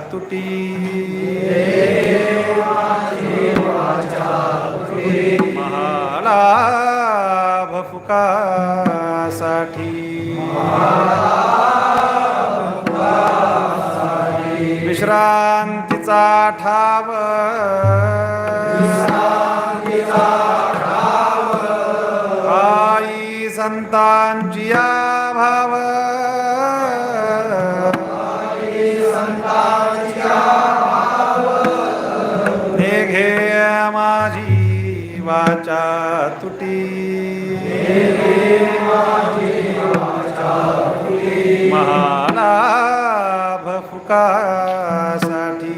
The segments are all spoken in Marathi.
तुटी। महालाभ फुकासाठी। विश्रांतीचा ठाव। आई संतांची या फुकासाठी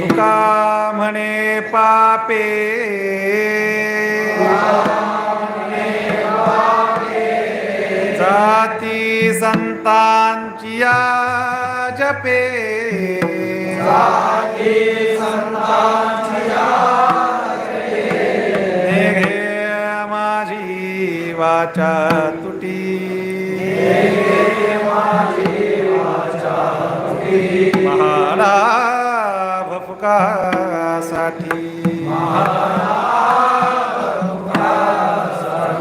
तुका म्हणे पापे. जाती संतांची जपे माझी वाचा. महारा भपकासाठी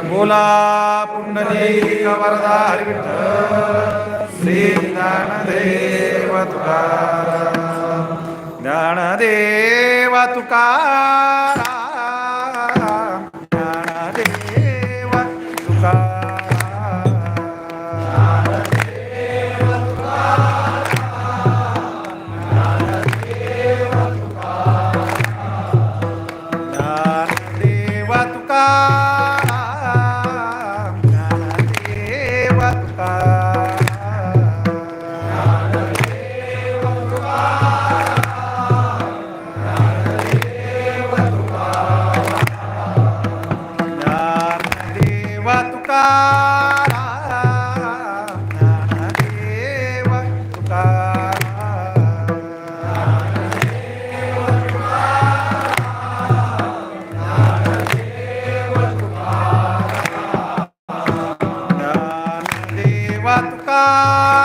बोला पुंडलिक वरदा हरिविठ Shri Dnyandev Tukaram Dnyandev तुकार Música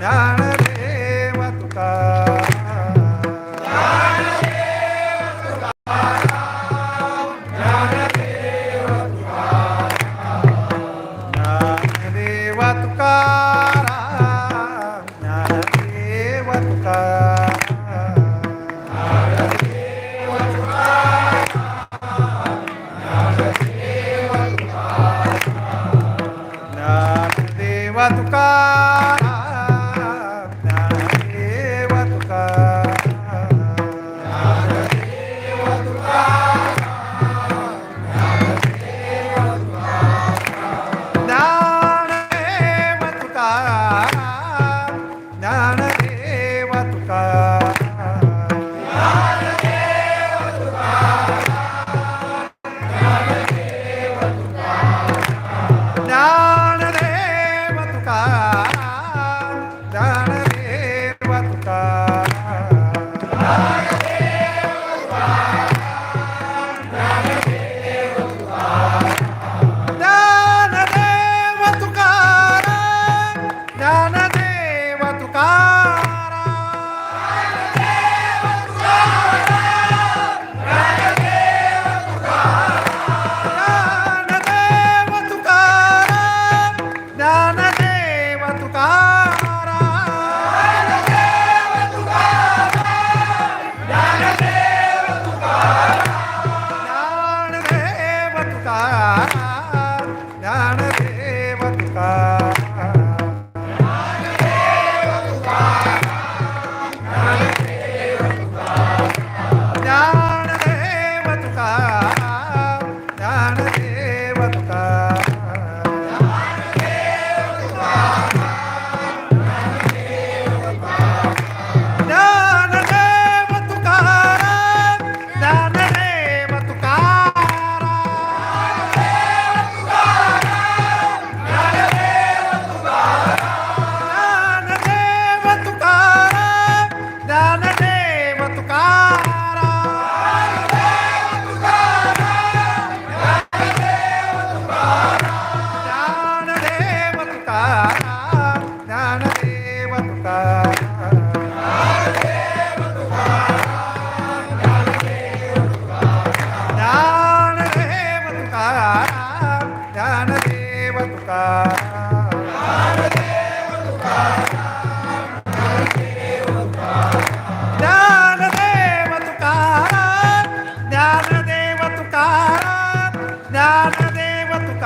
na, na.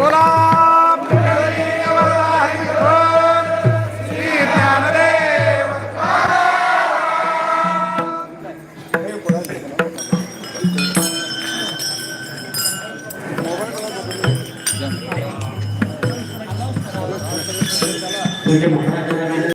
Hola!